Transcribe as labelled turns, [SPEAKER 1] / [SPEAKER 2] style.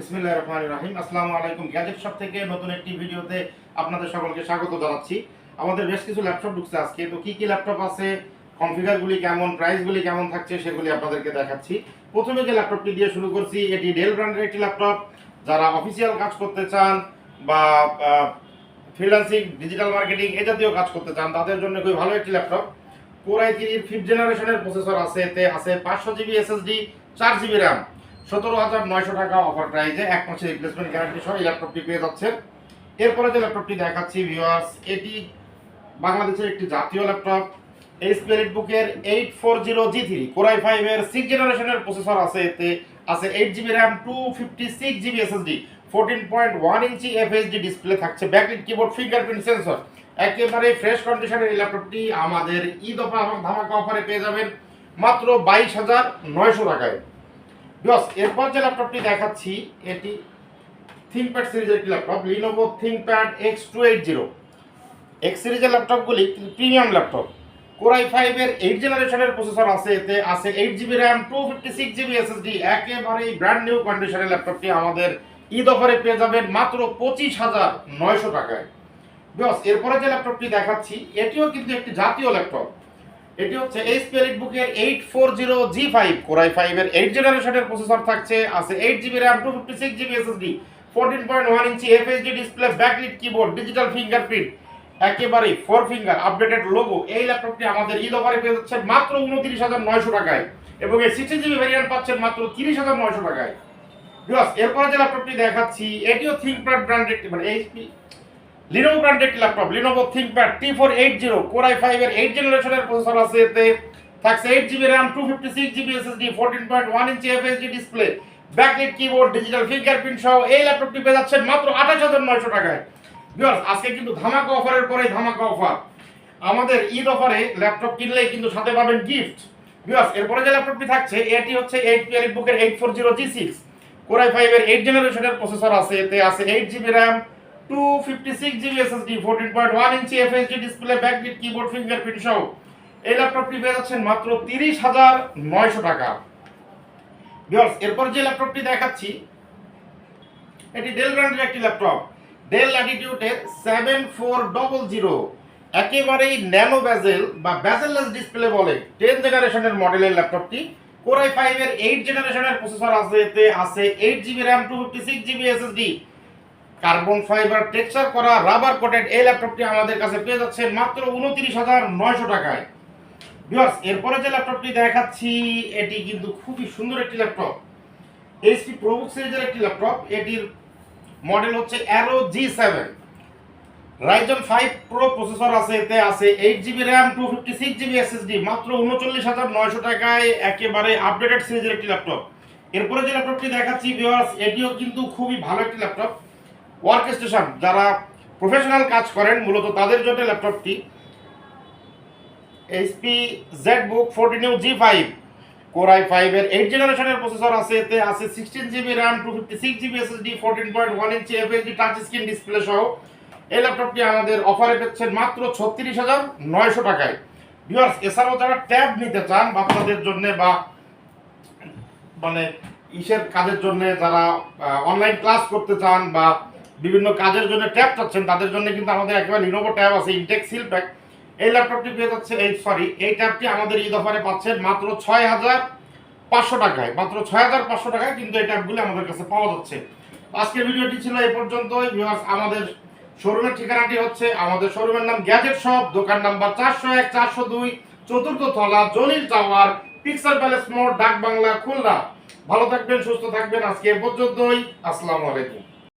[SPEAKER 1] বিসমিল্লাহির রহমানির রহিম। আসসালামু আলাইকুম গ্যাজেট শপ থেকে নতুন একটি ভিডিওতে আপনাদের সকলকে স্বাগত জানাচ্ছি। আমাদের বেশ কিছু ল্যাপটপ ঢুকছে আজকে। তো কি কি ল্যাপটপ আছে? কনফিগারগুলি কেমন? প্রাইসগুলি কেমন থাকছে? সেগুলি আপনাদেরকে দেখাচ্ছি। প্রথমে যে ল্যাপটপটি দিয়ে শুরু করছি, এটি ডেল ব্র্যান্ডের একটি ল্যাপটপ। যারা অফিসিয়াল কাজ করতে চান বা ফ্রিল্যান্সিং ডিজিটাল মার্কেটিং এ জাতীয় কাজ করতে চান, তাদের জন্য খুবই ভালো একটি ল্যাপটপ। কোর আই ফিফথ জেনারেশনের প্রসেসর আছে এতে আছে পাঁচশো জিবি এসএসডি চার জিবি র্যাম সতেরো হাজার নয়শো টাকা অফার প্রাইজে এক মাসের রিপ্লেসমেন্ট গ্যারান্টি সহ এই ল্যাপটপটি পেয়ে যাচ্ছেন। এরপরে যে ল্যাপটপটি দেখাচ্ছি ভিউয়ার্স এটি বাংলাদেশের একটি জাতীয় ল্যাপটপ এই স্পিরিট বুকের eight four zero G three core i ফাইভের সিক্স জেনারেশনের প্রসেসর আছে এতে। আছে eight GB RAM two fifty six GB SSD fourteen point one inch FSD display থাকছে ব্যাকলিট কিবোর্ড ফিঙ্গারপ্রিন্ট সেন্সর একেবারে ফ্রেশ কন্ডিশনের এই ল্যাপটপটি আমাদের ঈদ অফার এবং ধামাকা অফারে পেয়ে যাবেন মাত্র বাইশ হাজার নয়শো টাকায়। বিকজ এরপর যে ল্যাপটপটি দেখাচ্ছি, এটি থিঙ্কপ্যাড সিরিজের একটি laptop Lenovo ThinkPad X two eight zero X সিরিজের ল্যাপটপগুলি প্রিমিয়াম ল্যাপটপ কোরাই ফাইভের এইট জেনারেশনের প্রসেসর আছে, এতে আছে eight GB RAM two fifty six GB SSD একেবারেই ব্র্যান্ড নিউ কন্ডিশনের ল্যাপটপটি আমাদের ঈদ অফারে পেয়ে যাবেন মাত্র পঁচিশ হাজার নয়শো টাকায়। বিকজ এরপরে যে ল্যাপটপটি দেখাচ্ছি, এটিও কিন্তু একটি জাতীয় ল্যাপটপ এটি হচ্ছে এইচপি বুকের eight four zero G five core i ফাইভের এইট জেনারেশনের প্রসেসর থাকছে, আছে eight GB RAM two fifty six GB SSD fourteen point one inch FSD display backlit keyboard digital fingerprint একেবারেই ফোর ফিঙ্গার আপডেটেড লোগো এই ল্যাপটপটি আমাদের ঈদ অফারে পেয়ে যাচ্ছে মাত্র উনত্রিশ হাজার নয়শো টাকায় এবং এই সিক্সটি জিবি ভ্যারিয়েন্ট পাচ্ছেন মাত্র তিরিশ হাজার নয়শো টাকায়। বিকজ এরপরে যে ল্যাপটপটি দেখাচ্ছি, এটিও থিঙ্কপ্যাড ব্র্যান্ডেড মানে HP Lenovo branded laptop Lenovo ThinkPad T four eight zero core i ফাইভের এইট জেনারেশনের প্রসেসর আছে এতে। থাকছে eight GB RAM two fifty six GB SSD fourteen point one inch FSD display backlit keyboard digital fingerprint সহ এই ল্যাপটপটি পেয়ে যাচ্ছেন মাত্র আঠাশ হাজার নয়শো টাকায়। ভিউয়ার্স আজকে কিন্তু ধামাকা অফারের পরে ধামাকা অফার। আমাদের ঈদ অফারে ল্যাপটপ কিনলেই কিন্তু সাথে পাবেন গিফট ভিউয়ার্স এরপরে যে ল্যাপটপটি থাকছে, এটি হচ্ছে এইট পি বুকের eight four zero G six core i ফাইভের এইট জেনারেশনের প্রসেসর আছে, এতে আছে eight GB RAM two fifty six GB SSD fourteen point one inch FSD display backlit keyboard fingerprint সহ এই ল্যাপটপটি পেয়ে যাচ্ছেন মাত্র তিরিশ হাজার নয়শো টাকা। ভিউয়ার্স এরপর যে ল্যাপটপটি দেখাচ্ছি, এটি ডেল ব্র্যান্ডের একটি ল্যাপটপ ডেল ল্যাটিটিউডের সেভেন ফোর ডবল জিরো একেবারেই ন্যানো ব্যাজেল বা ব্যাজেললেস ডিসপ্লে বলে টেন জেনারেশনের মডেলের ল্যাপটপটি কোরাই ফাইভের এইট জেনারেশনের প্রসেসর আছে এতে আছে eight GB RAM two fifty six GB SSD carbon fibre texture করা রাবার কোটেড এই ল্যাপটপটি আমাদের কাছে পেয়ে যাচ্ছে মাত্র উনত্রিশ হাজার নয়শো টাকায়। ভিউয়ার্স এরপরে যে ল্যাপটপটি দেখাচ্ছি, এটি কিন্তু খুবই সুন্দর একটি ল্যাপটপ। এইচপি প্রবুক সিরিজের একটি ল্যাপটপ, এটির মডেল হচ্ছে Aero G seven Ryzen five pro processor আছে, এতে আছে eight GB RAM two fifty six GB SSD মাত্র উনচল্লিশ হাজার নয়শো টাকায় একেবারে আপডেটেড সিরিজের একটি ল্যাপটপ। এরপরে যে ল্যাপটপটি দেখাচ্ছি ভিউয়ার্স এটিও কিন্তু খুবই ভালো একটি ল্যাপটপ। ওয়ার্ক স্টেশন যারা প্রফেশনাল কাজ করেন, মূলত তাদের জন্য ল্যাপটপটি HP ZBook fourteen G five core core i ফাইভের এইট জেনারেশনের প্রসেসর আছে, এতে আছে sixteen GB RAM, two fifty six GB SSD, fourteen point one inch FSD touch screen display সহ। এই ল্যাপটপটি আমাদের অফারে পেচ্ছেন মাত্র ছত্রিশ হাজার নয়শো টাকায়। ভিউয়ার্স এছাড়াও যারা ট্যাব নিতে চান বাচ্চাদের জন্য বা মানে ইসের কাজের জন্য যারা অনলাইন ক্লাস করতে চান বা বিভিন্ন কাজের জন্য ট্যাব চাচ্ছেন, তাদের জন্য কিন্তু আমাদের একেবারে লিনোভো ট্যাব আছে ইনটেক সিল প্যাক এই ল্যাপটপটি পেয়ে যাচ্ছে, এই সরি এই ট্যাবটি আমাদের ঈদ অফারে পাচ্ছেন মাত্র ছয় হাজার পাঁচশো টাকায়, মাত্র ছয় হাজার পাঁচশো টাকায় কিন্তু এই ট্যাবগুলি আমাদের কাছে পাওয়া যাচ্ছে। আজকের ভিডিওটি ছিল এই পর্যন্তই আমাদের শোরুমের ঠিকানাটি হচ্ছে, আমাদের শোরুমের নাম গ্যাজেট শপ দোকান নাম্বার চারশো এক, চারশো দুই, চতুর্থ তলা, জলিল টাওয়ার পিক্সার প্যালেস মোড় ডাক বাংলা খুলনা। ভালো থাকবেন, সুস্থ থাকবেন, আজকে এ পর্যন্তই, আসসালামু আলাইকুম।